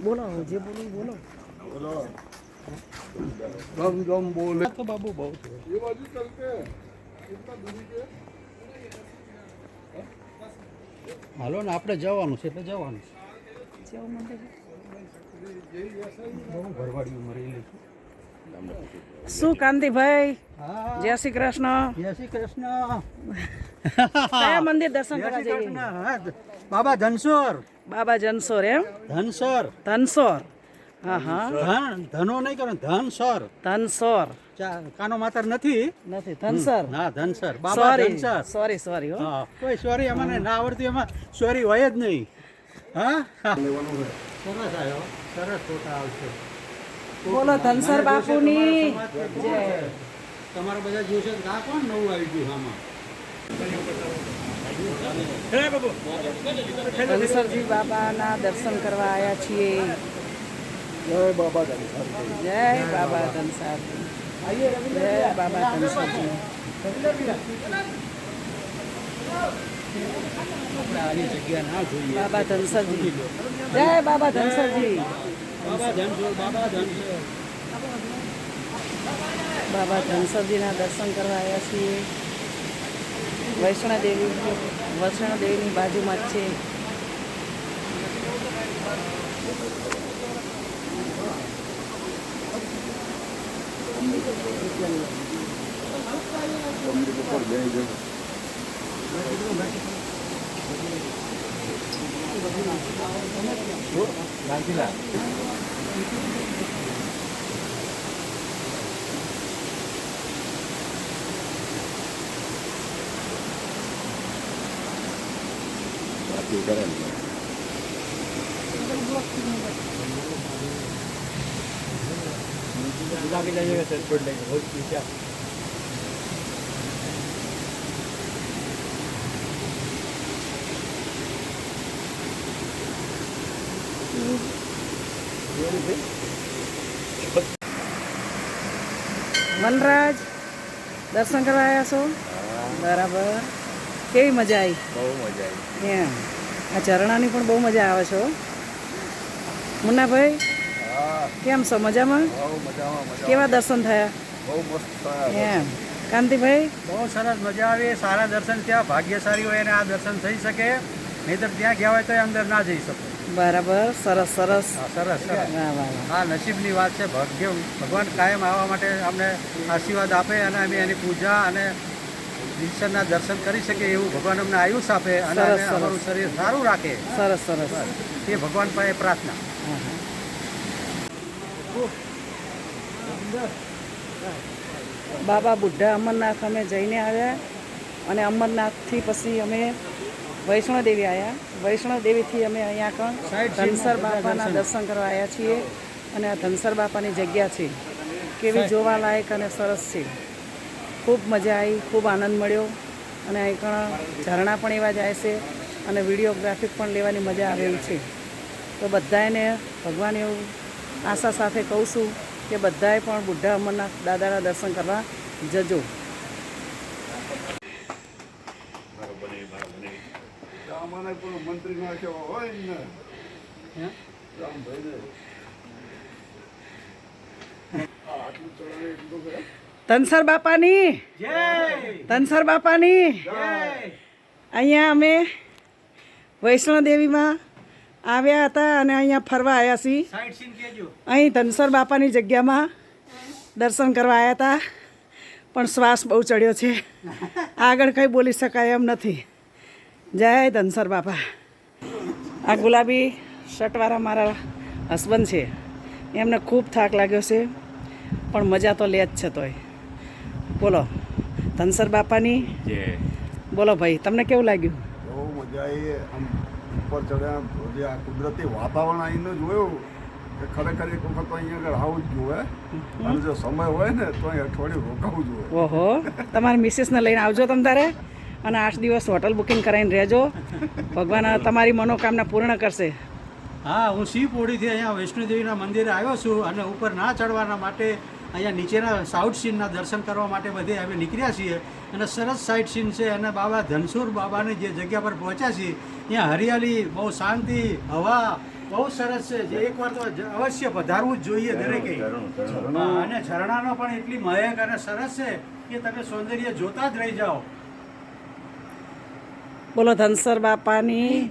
બોલાવો જે બોલું બોલો ગમ ગમ બોલે તો બાબુ બહુ હાલો ને આપણે જવાનું છે એટલે જવાનું છે. જવું મંદિર બહુ ભરવાડી શું કાંતિભાઈ? હા જય શ્રી કૃષ્ણ. જય શ્રી કૃષ્ણ. કયા મંદિર દર્શન કરવા જઈએ? બાબા ધનસોર. બાબા જનસોર એમ? ધનસોર. ધનસોર. હા હા. ધન ધનો નહીં કરો ધનસોર. ધનસોર. ચા કાનો માતર નથી? નથી ધનસર. ના ધનસર. બાબા સોરી ધનસર. સોરી સોરી હા. કોઈ સોરી અમને ના આવડતી એમાં સોરી હોય જ નહીં. હા. સરસ આવ્યો સરસ ફોટા આવશે. બોલો ધનસર બાપુની જય. તમારા બધા જોશે કોણ નવું આવી ગયું આમાં? ધનસરજી બાબાના દર્શન કરવા આવ્યા છીએ. જય બાબા ધનસર જય બાબા ધનસર જય બાબા ધનસરજી. બાબા ધનસરજી. જય બાબા ધનસરજી. બાબા ધનસોર બાબા ધનસોર બાબા ધનસરજીના દર્શન કરવા આવ્યા છીએ. વૈષ્ણોદેવી વૈષ્ણોદેવીની બાજુમાં જ છે. Happy ka rin. Ang dami na niya sa third line. Hold siya. વનરાજ દર્શન કરવા આવ્યા છો? બરાબર. કેવી મજા આવી બહુ મજા આવી એમ. આ ઝરણાની પણ બહુ મજા આવે છો મુન્નાભાઈ કેમ છો? મજામાં? બહુ મજામાં મજા કેવા દર્શન થયા? બહુ મસ્ત થયા એમ. કાંતિભાઈ? બહુ સરસ મજા આવી. સારા દર્શન થયા. ભાગ્યશાળી હોય અને આ દર્શન થઈ શકે. નહીતર ત્યાં ગયા હોય તો એ અંદર ના જઈ શકે. બરાબર સરસ સરસ. સરસ હા નસીબની વાત છે ભાગ્ય ભગવાન કાયમ આવવા માટે અમને આશીર્વાદ આપે અને અમે એની પૂજા અને ઈશ્વરના દર્શન કરી શકીએ એવું ભગવાન અમને આયુષ આપે અને અમારું શરીર સારું રાખે. સરસ સરસ. એ ભગવાન પાસે પ્રાર્થના. બાબા બુઢા અમરનાથ અમે જઈને આવ્યા અને અમરનાથથી પછી અમે વૈષ્ણોદેવી આવ્યા વૈષ્ણોદેવીથી અમે અહીંયા આગળ ધનસર બાપાના દર્શન. કરવા આવ્યા છીએ અને આ ધનસર બાપાની જગ્યા છે. કેવી જોવાલાયક અને સરસ છે. ખૂબ મજા આવી ખૂબ આનંદ મળ્યો અને અહીં કણ ઝરણા પણ એવા જાય છે અને વિડીયોગ્રાફી પણ લેવાની મજા આવેલી છે. તો બધાને ભગવાન એવું આશા સાથે કહું છું કે બધાએ પણ બુઢા અમરનાથ દાદાના દર્શન કરવા જજો. મને પણ મંત્રી નાખ્યો હોય ને. ચડાવે ધનસર બાપાની. તનસર ધનસર બાપાની અહીંયા અમે વૈષ્ણોદેવીમાં આવ્યા હતા અને અહીંયા ફરવા આવ્યા છીએ. સાઈડ સીન કેજો અહીં ધનસર બાપાની જગ્યામાં દર્શન કરવા આવ્યા હતા. પણ શ્વાસ બહુ ચડ્યો છે. આગળ કંઈ બોલી શકાય એમ નથી. જય ધનસર બાપા. આ ગુલાબી શર્ટવાળા મારા હસબન્ડ છે. એમને ખૂબ થાક લાગ્યો છે પણ મજા તો લે જ છે તોય. બોલો ધનસર બાપાની? બોલો ભાઈ તમને કેવું લાગ્યું? બહુ મજા આવી આમ ઉપર ચડ્યા જે આ કુદરતી વાતાવરણ આવીને જોયું કે ખરેખર એક વખત તો અહીંયા આગળ આવું જ જોવે અને જો સમય હોય ને તો અહીંયા અઠવાડિયું રોકાવું જોઈએ. ઓહો તમારી મિસિસને લઈને આવજો તમ તારે. અને આઠ દિવસ હોટલ બુકિંગ કરાવીને રહેજો. ભગવાન તમારી મનોકામના પૂર્ણ કરશે. હા હું શિવપોડીથી અહીંયા વૈષ્ણોદેવીના મંદિરે આવ્યો છું અને ઉપર ના ચડવાના માટે અહીંયા નીચેના સાઉથ સીનના દર્શન કરવા માટે બધે અમે નીકળ્યા છીએ. અને સરસ સાઇટ સીન છે અને બાબા ધનસુર બાબાની જે જગ્યા પર પહોંચ્યા છીએ ત્યાં હરિયાળી બહુ શાંતિ હવા બહુ સરસ છે. જે એકવાર તો અવશ્ય પધારવું જ જોઈએ દરેકે. હા, અને ઝરણાનો પણ એટલી મહેક અને સરસ છે કે તમે સૌંદર્ય જોતા જ રહી જાઓ. બોલો ધનસર બાપાની.